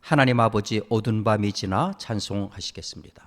하나님 아버지 어두운 밤이 지나 찬송하시겠습니다.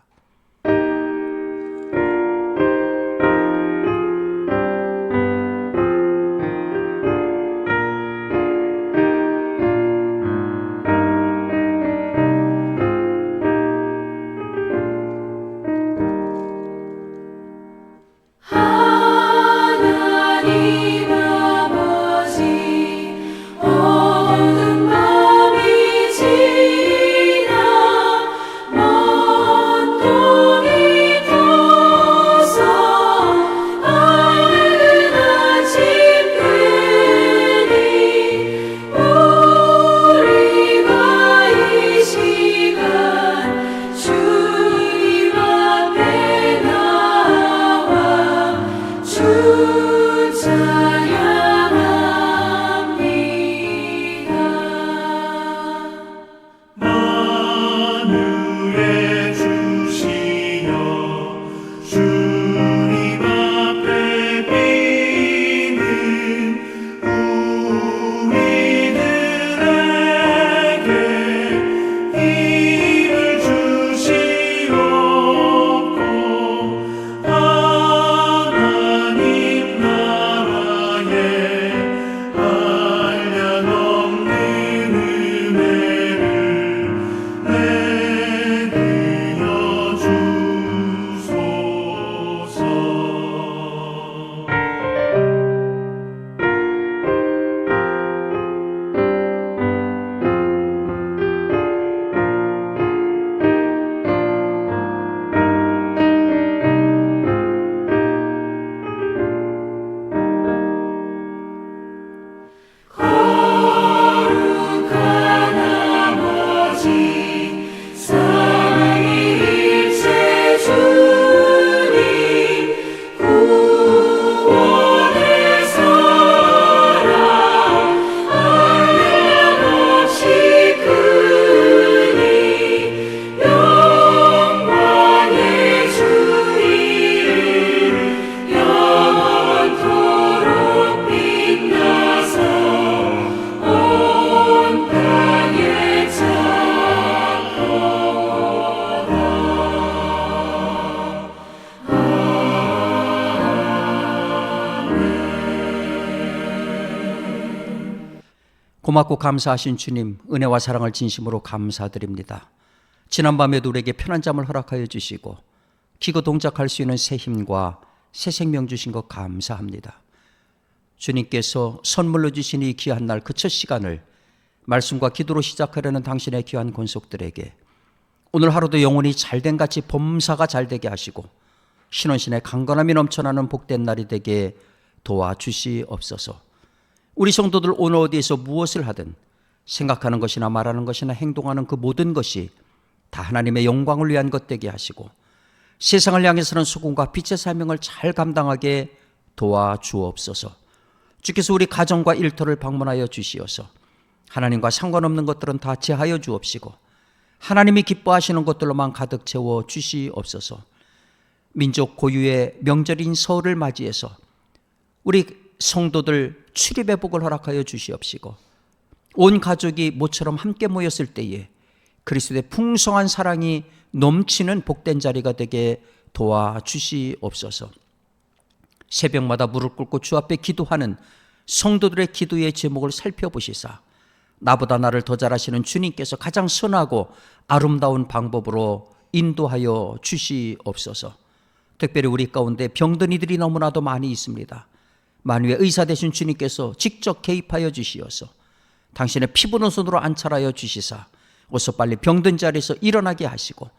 고맙고 감사하신 주님, 은혜와 사랑을 진심으로 감사드립니다. 지난밤에도 우리에게 편한 잠을 허락하여 주시고 기고 동작할 수 있는 새 힘과 새 생명 주신 것 감사합니다. 주님께서 선물로 주신 이 귀한 날 그 첫 시간을 말씀과 기도로 시작하려는 당신의 귀한 권속들에게 오늘 하루도 영혼이 잘된 같이 범사가 잘되게 하시고 신원신의 강건함이 넘쳐나는 복된 날이 되게 도와주시옵소서. 우리 성도들 오늘 어디에서 무엇을 하든 생각하는 것이나 말하는 것이나 행동하는 그 모든 것이 다 하나님의 영광을 위한 것 되게 하시고 세상을 향해서는 수고과 빛의 사명을 잘 감당하게 도와주옵소서. 주께서 우리 가정과 일터를 방문하여 주시어서 하나님과 상관없는 것들은 다 제하여 주옵시고 하나님이 기뻐하시는 것들로만 가득 채워 주시옵소서. 민족 고유의 명절인 설을 맞이해서 우리 성도들 출입의 복을 허락하여 주시옵시고 온 가족이 모처럼 함께 모였을 때에 그리스도의 풍성한 사랑이 넘치는 복된 자리가 되게 도와주시옵소서. 새벽마다 무릎 꿇고 주 앞에 기도하는 성도들의 기도의 제목을 살펴보시사 나보다 나를 더 잘하시는 주님께서 가장 선하고 아름다운 방법으로 인도하여 주시옵소서. 특별히 우리 가운데 병든 이들이 너무나도 많이 있습니다. 만유의 의사 되신 주님께서 직접 개입하여 주시어서 당신의 피부는 손으로 안찰하여 주시사 어서 빨리 병든 자리에서 일어나게 하시고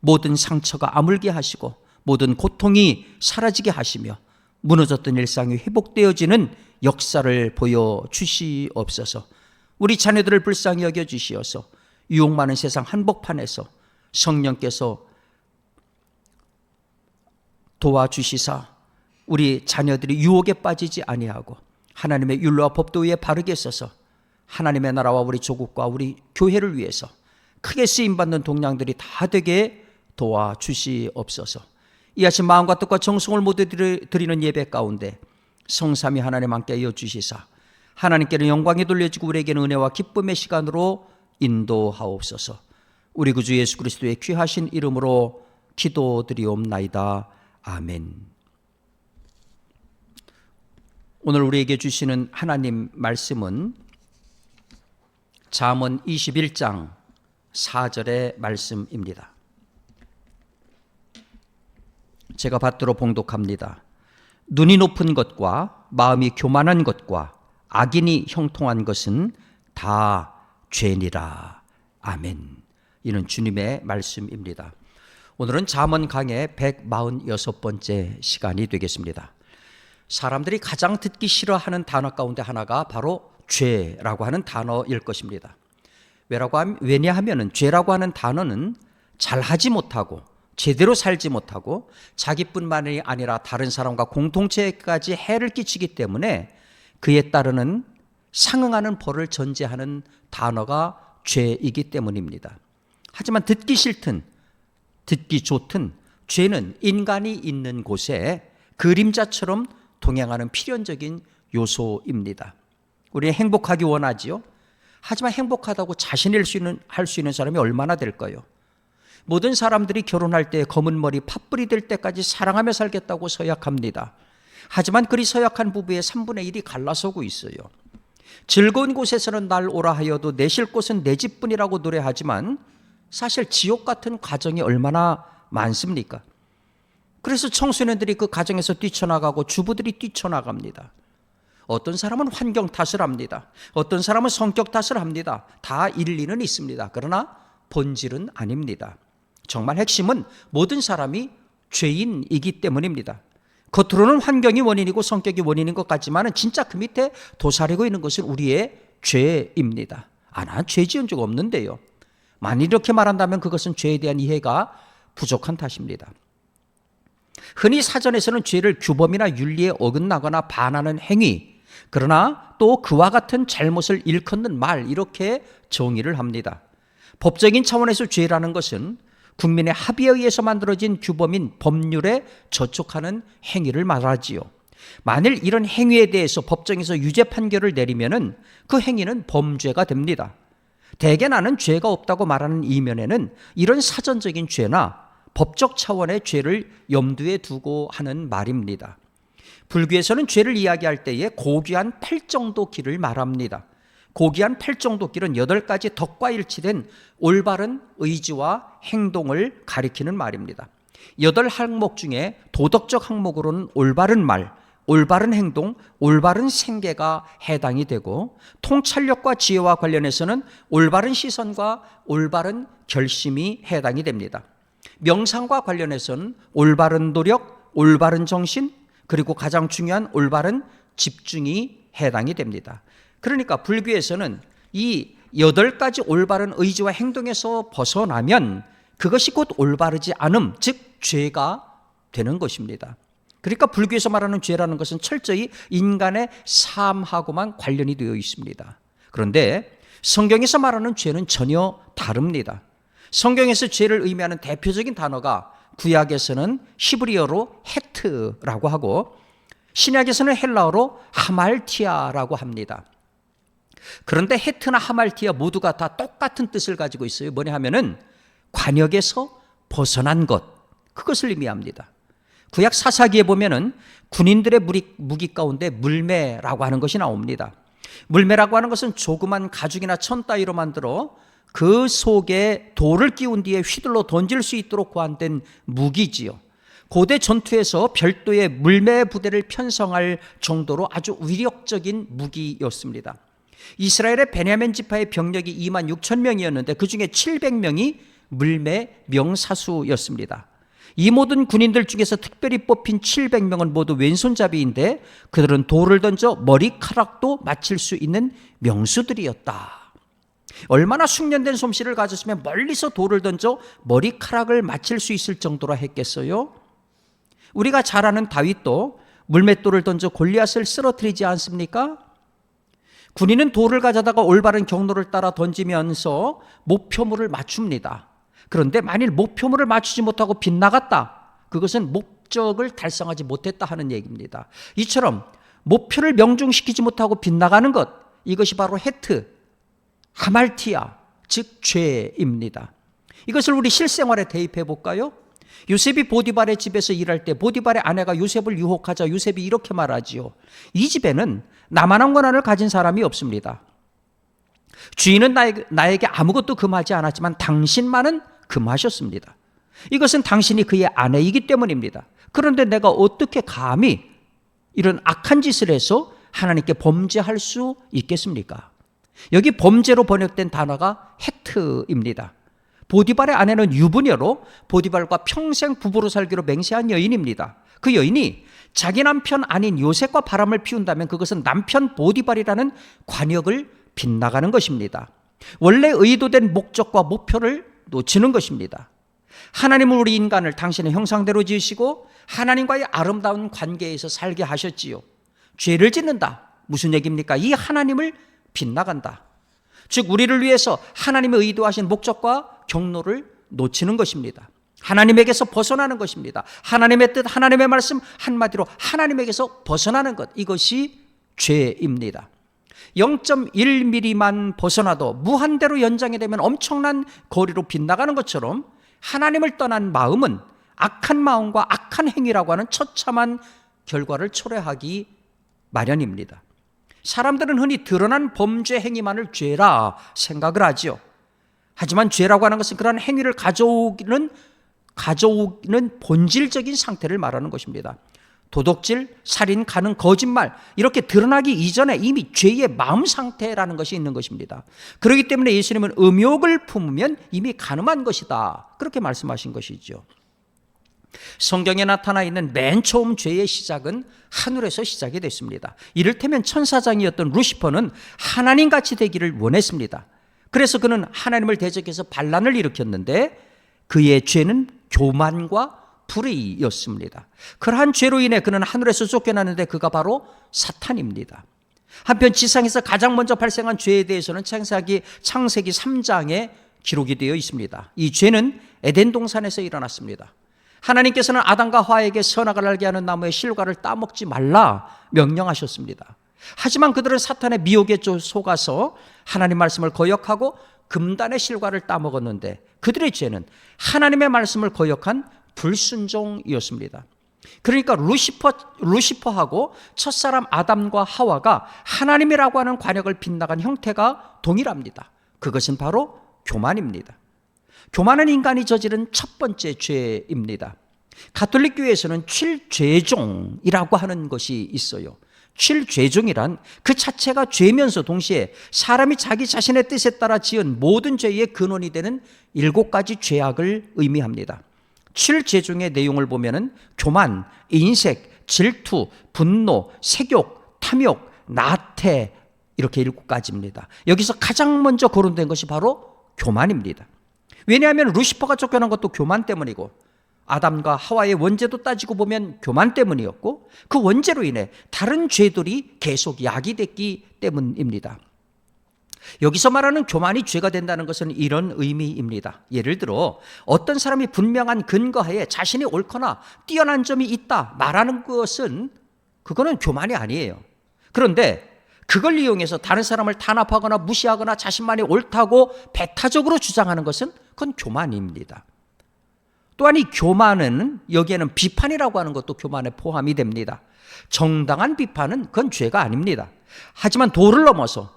모든 상처가 아물게 하시고 모든 고통이 사라지게 하시며 무너졌던 일상이 회복되어지는 역사를 보여 주시옵소서. 우리 자녀들을 불쌍히 여겨 주시어서 유혹 많은 세상 한복판에서 성령께서 도와주시사 우리 자녀들이 유혹에 빠지지 아니하고 하나님의 율로와 법도 위에 바르게 서서 하나님의 나라와 우리 조국과 우리 교회를 위해서 크게 쓰임 받는 동량들이 다 되게 도와주시옵소서. 이 아침 마음과 뜻과 정성을 모두 드리- 드리는 예배 가운데 성삼위 하나님 함께 하여 주시사 하나님께는 영광이 돌려지고 우리에게는 은혜와 기쁨의 시간으로 인도하옵소서. 우리 구주 예수 그리스도의 귀하신 이름으로 기도드리옵나이다. 아멘. 오늘 우리에게 주시는 하나님 말씀은 잠언 21장 4절의 말씀입니다. 제가 받들어 봉독합니다. 눈이 높은 것과 마음이 교만한 것과 악인이 형통한 것은 다 죄니라. 아멘. 이는 주님의 말씀입니다. 오늘은 잠언 강의 146번째 시간이 되겠습니다. 사람들이 가장 듣기 싫어하는 단어 가운데 하나가 바로 죄라고 하는 단어일 것입니다. 왜라고 하면 왜냐하면은 죄라고 하는 단어는 잘하지 못하고 제대로 살지 못하고 자기뿐만이 아니라 다른 사람과 공동체까지 해를 끼치기 때문에 그에 따르는 상응하는 벌을 전제하는 단어가 죄이기 때문입니다. 하지만 듣기 싫든 듣기 좋든 죄는 인간이 있는 곳에 그림자처럼 동행하는 필연적인 요소입니다. 우리 행복하기 원하지요. 하지만 행복하다고 자신일 수 있는 할 수 있는 사람이 얼마나 될까요? 모든 사람들이 결혼할 때 검은 머리 팥불이 될 때까지 사랑하며 살겠다고 서약합니다. 하지만 그리 서약한 부부의 3분의 1이 갈라서고 있어요. 즐거운 곳에서는 날 오라 하여도 내실 곳은 내 집뿐이라고 노래하지만 사실 지옥 같은 가정이 얼마나 많습니까? 그래서 청소년들이 그 가정에서 뛰쳐나가고 주부들이 뛰쳐나갑니다. 어떤 사람은 환경 탓을 합니다. 어떤 사람은 성격 탓을 합니다. 다 일리는 있습니다. 그러나 본질은 아닙니다. 정말 핵심은 모든 사람이 죄인이기 때문입니다. 겉으로는 환경이 원인이고 성격이 원인인 것 같지만 진짜 그 밑에 도사리고 있는 것은 우리의 죄입니다. 아, 난 죄 지은 적 없는데요. 만일 이렇게 말한다면 그것은 죄에 대한 이해가 부족한 탓입니다. 흔히 사전에서는 죄를 규범이나 윤리에 어긋나거나 반하는 행위, 그러나 또 그와 같은 잘못을 일컫는 말, 이렇게 정의를 합니다. 법적인 차원에서 죄라는 것은 국민의 합의에 의해서 만들어진 규범인 법률에 저촉하는 행위를 말하지요. 만일 이런 행위에 대해서 법정에서 유죄 판결을 내리면은 그 행위는 범죄가 됩니다. 대개 나는 죄가 없다고 말하는 이면에는 이런 사전적인 죄나 법적 차원의 죄를 염두에 두고 하는 말입니다. 불교에서는 죄를 이야기할 때에 고귀한 팔정도 길을 말합니다. 고귀한 팔정도 길은 여덟 가지 덕과 일치된 올바른 의지와 행동을 가리키는 말입니다. 여덟 항목 중에 도덕적 항목으로는 올바른 말, 올바른 행동, 올바른 생계가 해당이 되고 통찰력과 지혜와 관련해서는 올바른 시선과 올바른 결심이 해당이 됩니다. 명상과 관련해서는 올바른 노력, 올바른 정신, 그리고 가장 중요한 올바른 집중이 해당이 됩니다. 그러니까 불교에서는 이 여덟 가지 올바른 의지와 행동에서 벗어나면 그것이 곧 올바르지 않음, 즉 죄가 되는 것입니다. 그러니까 불교에서 말하는 죄라는 것은 철저히 인간의 삶하고만 관련이 되어 있습니다. 그런데 성경에서 말하는 죄는 전혀 다릅니다. 성경에서 죄를 의미하는 대표적인 단어가 구약에서는 히브리어로 헤트라고 하고 신약에서는 헬라어로 하말티아라고 합니다. 그런데 헤트나 하말티아 모두가 다 똑같은 뜻을 가지고 있어요. 뭐냐 하면은 관역에서 벗어난 것. 그것을 의미합니다. 구약 사사기에 보면은 군인들의 무기, 무기 가운데 물매라고 하는 것이 나옵니다. 물매라고 하는 것은 조그만 가죽이나 천 따위로 만들어 그 속에 돌을 끼운 뒤에 휘둘러 던질 수 있도록 고안된 무기지요. 고대 전투에서 별도의 물매 부대를 편성할 정도로 아주 위력적인 무기였습니다. 이스라엘의 베냐민 지파의 병력이 2만 6천 명이었는데 그 중에 700명이 물매 명사수였습니다. 이 모든 군인들 중에서 특별히 뽑힌 700명은 모두 왼손잡이인데 그들은 돌을 던져 머리카락도 맞힐 수 있는 명수들이었다. 얼마나 숙련된 솜씨를 가졌으면 멀리서 돌을 던져 머리카락을 맞힐 수 있을 정도로 했겠어요? 우리가 잘 아는 다윗도 물맷돌을 던져 골리앗을 쓰러뜨리지 않습니까? 군인은 돌을 가져다가 올바른 경로를 따라 던지면서 목표물을 맞춥니다. 그런데 만일 목표물을 맞추지 못하고 빗나갔다. 그것은 목적을 달성하지 못했다 하는 얘기입니다. 이처럼 목표를 명중시키지 못하고 빗나가는 것, 이것이 바로 헤트, 하말티아, 즉 죄입니다. 이것을 우리 실생활에 대입해 볼까요? 요셉이 보디발의 집에서 일할 때 보디발의 아내가 요셉을 유혹하자 요셉이 이렇게 말하지요. 이 집에는 나만한 권한을 가진 사람이 없습니다. 주인은 나에게, 나에게 아무것도 금하지 않았지만 당신만은 금하셨습니다. 이것은 당신이 그의 아내이기 때문입니다. 그런데 내가 어떻게 감히 이런 악한 짓을 해서 하나님께 범죄할 수 있겠습니까? 여기 범죄로 번역된 단어가 헤트입니다. 보디발의 아내는 유부녀로 보디발과 평생 부부로 살기로 맹세한 여인입니다. 그 여인이 자기 남편 아닌 요셉과 바람을 피운다면 그것은 남편 보디발이라는 관역을 빗나가는 것입니다. 원래 의도된 목적과 목표를 놓치는 것입니다. 하나님은 우리 인간을 당신의 형상대로 지으시고 하나님과의 아름다운 관계에서 살게 하셨지요. 죄를 짓는다. 무슨 얘기입니까? 이 하나님을 빗나간다. 즉 우리를 위해서 하나님의 의도하신 목적과 경로를 놓치는 것입니다. 하나님에게서 벗어나는 것입니다. 하나님의 뜻, 하나님의 말씀 한마디로 하나님에게서 벗어나는 것 이것이 죄입니다. 0.1mm만 벗어나도 무한대로 연장이 되면 엄청난 거리로 빗나가는 것처럼 하나님을 떠난 마음은 악한 마음과 악한 행위라고 하는 처참한 결과를 초래하기 마련입니다. 사람들은 흔히 드러난 범죄 행위만을 죄라 생각을 하지요. 하지만 죄라고 하는 것은 그러한 행위를 가져오기는 가져오는 본질적인 상태를 말하는 것입니다. 도덕질, 살인, 가는, 거짓말 이렇게 드러나기 이전에 이미 죄의 마음 상태라는 것이 있는 것입니다. 그렇기 때문에 예수님은 음욕을 품으면 이미 가늠한 것이다. 그렇게 말씀하신 것이죠. 성경에 나타나 있는 맨 처음 죄의 시작은 하늘에서 시작이 됐습니다. 이를테면 천사장이었던 루시퍼는 하나님 같이 되기를 원했습니다. 그래서 그는 하나님을 대적해서 반란을 일으켰는데 그의 죄는 교만과 불의였습니다. 그러한 죄로 인해 그는 하늘에서 쫓겨났는데 그가 바로 사탄입니다. 한편 지상에서 가장 먼저 발생한 죄에 대해서는 창세기 창세기 3장에 기록이 되어 있습니다. 이 죄는 에덴 동산에서 일어났습니다. 하나님께서는 아담과 하와에게 선악을 알게 하는 나무의 실과를 따먹지 말라 명령하셨습니다. 하지만 그들은 사탄의 미혹에 속아서 하나님 말씀을 거역하고 금단의 실과를 따먹었는데 그들의 죄는 하나님의 말씀을 거역한 불순종이었습니다. 그러니까 루시퍼, 루시퍼하고 첫사람 아담과 하와가 하나님이라고 하는 관역을 빗나간 형태가 동일합니다. 그것은 바로 교만입니다. 교만은 인간이 저지른 첫 번째 죄입니다. 가톨릭 교회에서는 칠죄종이라고 하는 것이 있어요. 칠죄종이란 그 자체가 죄면서 동시에 사람이 자기 자신의 뜻에 따라 지은 모든 죄의 근원이 되는 일곱 가지 죄악을 의미합니다. 칠죄종의 내용을 보면은 교만, 인색, 질투, 분노, 색욕, 탐욕, 나태 이렇게 일곱 가지입니다. 여기서 가장 먼저 거론된 것이 바로 교만입니다. 왜냐하면 루시퍼가 쫓겨난 것도 교만 때문이고 아담과 하와의 원죄도 따지고 보면 교만 때문이었고 그 원죄로 인해 다른 죄들이 계속 야기됐기 때문입니다. 여기서 말하는 교만이 죄가 된다는 것은 이런 의미입니다. 예를 들어 어떤 사람이 분명한 근거하에 자신이 옳거나 뛰어난 점이 있다 말하는 것은 그거는 교만이 아니에요. 그런데 그걸 이용해서 다른 사람을 탄압하거나 무시하거나 자신만이 옳다고 배타적으로 주장하는 것은 그건 교만입니다. 또한 이 교만은 여기에는 비판이라고 하는 것도 교만에 포함이 됩니다. 정당한 비판은 그건 죄가 아닙니다. 하지만 도를 넘어서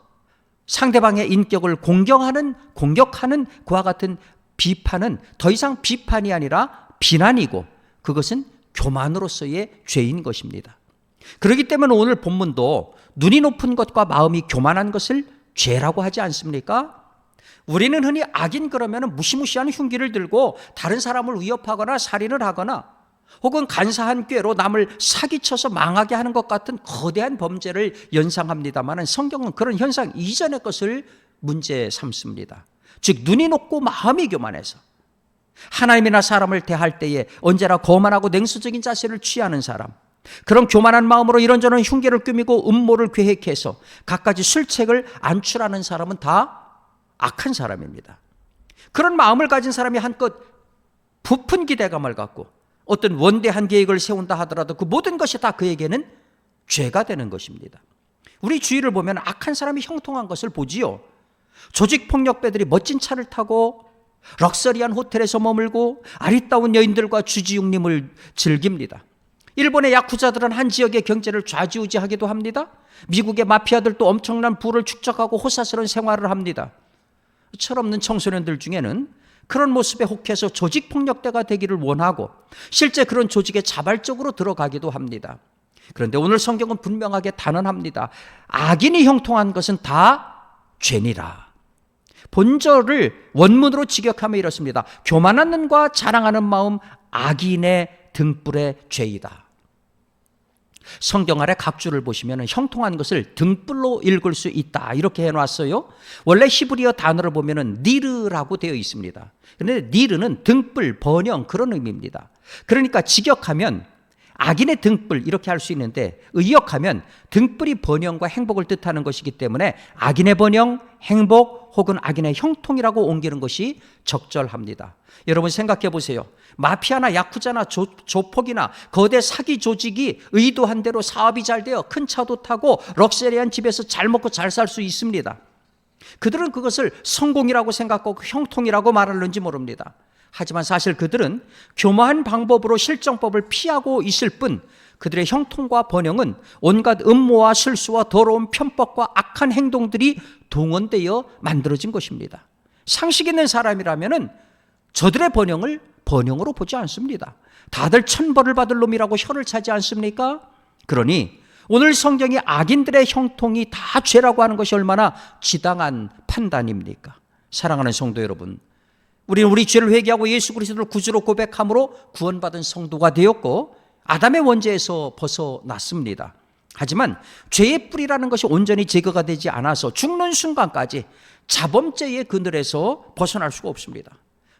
상대방의 인격을 공경하는 공격하는 그와 같은 비판은 더 이상 비판이 아니라 비난이고 그것은 교만으로서의 죄인 것입니다. 그렇기 때문에 오늘 본문도 눈이 높은 것과 마음이 교만한 것을 죄라고 하지 않습니까? 우리는 흔히 악인 그러면 무시무시한 흉기를 들고 다른 사람을 위협하거나 살인을 하거나 혹은 간사한 꾀로 남을 사기쳐서 망하게 하는 것 같은 거대한 범죄를 연상합니다만 성경은 그런 현상 이전의 것을 문제 삼습니다. 즉 눈이 높고 마음이 교만해서 하나님이나 사람을 대할 때에 언제나 거만하고 냉수적인 자세를 취하는 사람 그런 교만한 마음으로 이런저런 흉계를 꾸미고 음모를 계획해서 갖가지 술책을 안출하는 사람은 다 악한 사람입니다. 그런 마음을 가진 사람이 한껏 부푼 기대감을 갖고 어떤 원대한 계획을 세운다 하더라도 그 모든 것이 다 그에게는 죄가 되는 것입니다. 우리 주위를 보면 악한 사람이 형통한 것을 보지요. 조직 폭력배들이 멋진 차를 타고 럭셔리한 호텔에서 머물고 아리따운 여인들과 주지육림을 즐깁니다. 일본의 야쿠자들은 한 지역의 경제를 좌지우지하기도 합니다. 미국의 마피아들도 엄청난 부를 축적하고 호사스러운 생활을 합니다. 철없는 청소년들 중에는 그런 모습에 혹해서 조직 폭력대가 되기를 원하고 실제 그런 조직에 자발적으로 들어가기도 합니다. 그런데 오늘 성경은 분명하게 단언합니다. 악인이 형통한 것은 다 죄니라. 본절을 원문으로 직역하며 이렇습니다. 교만한 눈과 자랑하는 마음 악인의 등불의 죄이다. 성경 아래 각주를 보시면 형통한 것을 등불로 읽을 수 있다. 이렇게 해놨어요. 원래 히브리어 단어를 보면 니르라고 되어 있습니다. 그런데 니르는 등불, 번영 그런 의미입니다. 그러니까 직역하면 악인의 등불 이렇게 할 수 있는데 의역하면 등불이 번영과 행복을 뜻하는 것이기 때문에 악인의 번영, 행복 혹은 악인의 형통이라고 옮기는 것이 적절합니다. 여러분 생각해 보세요. 마피아나 야쿠자나 조, 조폭이나 거대 사기 조직이 의도한 대로 사업이 잘 되어 큰 차도 타고 럭셔리한 집에서 잘 먹고 잘 살 수 있습니다. 그들은 그것을 성공이라고 생각하고 형통이라고 말하는지 모릅니다. 하지만 사실 그들은 교묘한 방법으로 실정법을 피하고 있을 뿐 그들의 형통과 번영은 온갖 음모와 실수와 더러운 편법과 악한 행동들이 동원되어 만들어진 것입니다. 상식 있는 사람이라면은 저들의 번영을 번영으로 보지 않습니다. 다들 천벌을 받을 놈이라고 혀를 차지 않습니까? 그러니 오늘 성경이 악인들의 형통이 다 죄라고 하는 것이 얼마나 지당한 판단입니까? 사랑하는 성도 여러분, 우리는 우리 죄를 회개하고 예수 그리스도를 구주로 고백함으로 구원받은 성도가 되었고 아담의 원죄에서 벗어났습니다. 하지만 죄의 뿌리라는 것이 온전히 제거가 되지 않아서 죽는 순간까지 자범죄의 그늘에서 벗어날 수가 없습니다.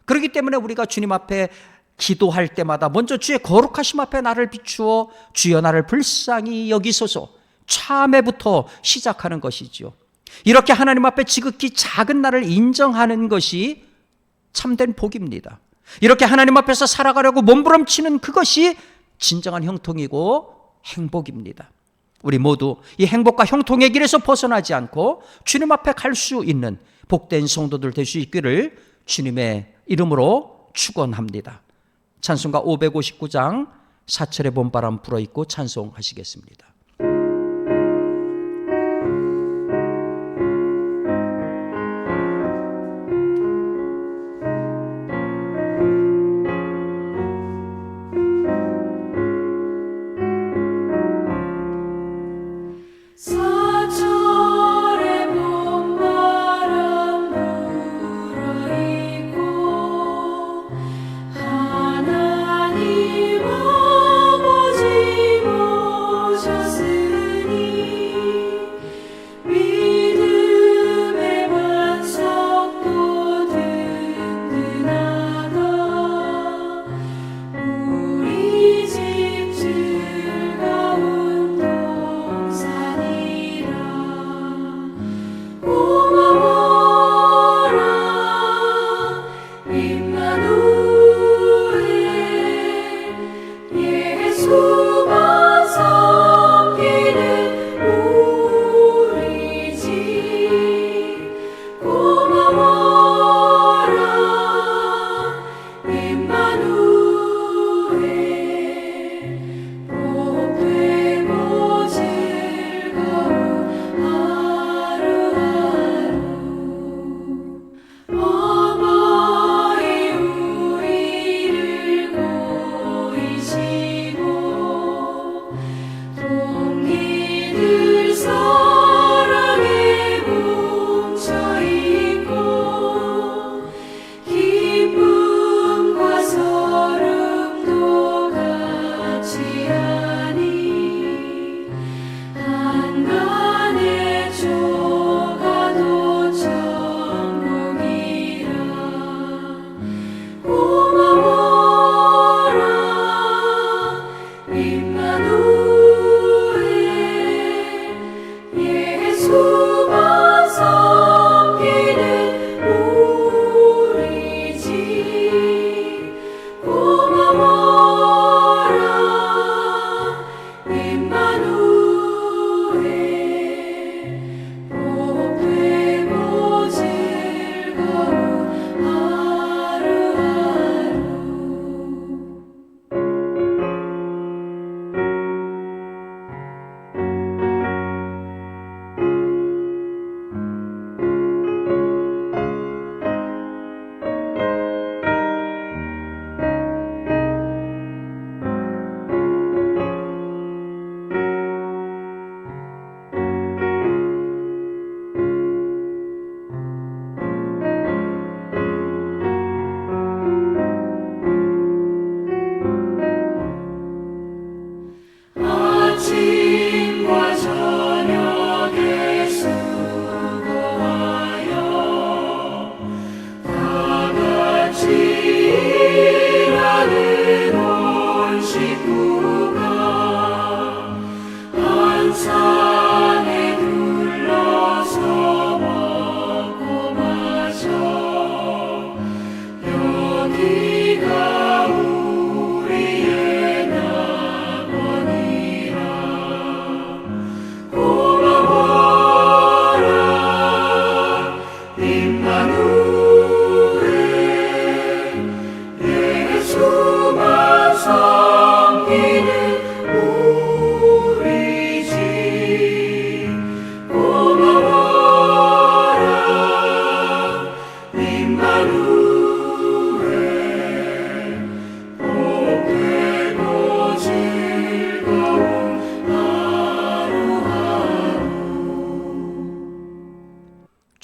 그렇기 때문에 우리가 주님 앞에 기도할 때마다 먼저 주의 거룩하심 앞에 나를 비추어 주여 나를 불쌍히 여기소서 참회부터 시작하는 것이지요. 이렇게 하나님 앞에 지극히 작은 나를 인정하는 것이 참된 복입니다. 이렇게 하나님 앞에서 살아가려고 몸부림치는 그것이 진정한 형통이고 행복입니다. 우리 모두 이 행복과 형통의 길에서 벗어나지 않고 주님 앞에 갈 수 있는 복된 성도들 될 수 있기를 주님의 이름으로 축원합니다. 찬송가 559장 사철의 봄바람 불어 있고 찬송하시겠습니다. she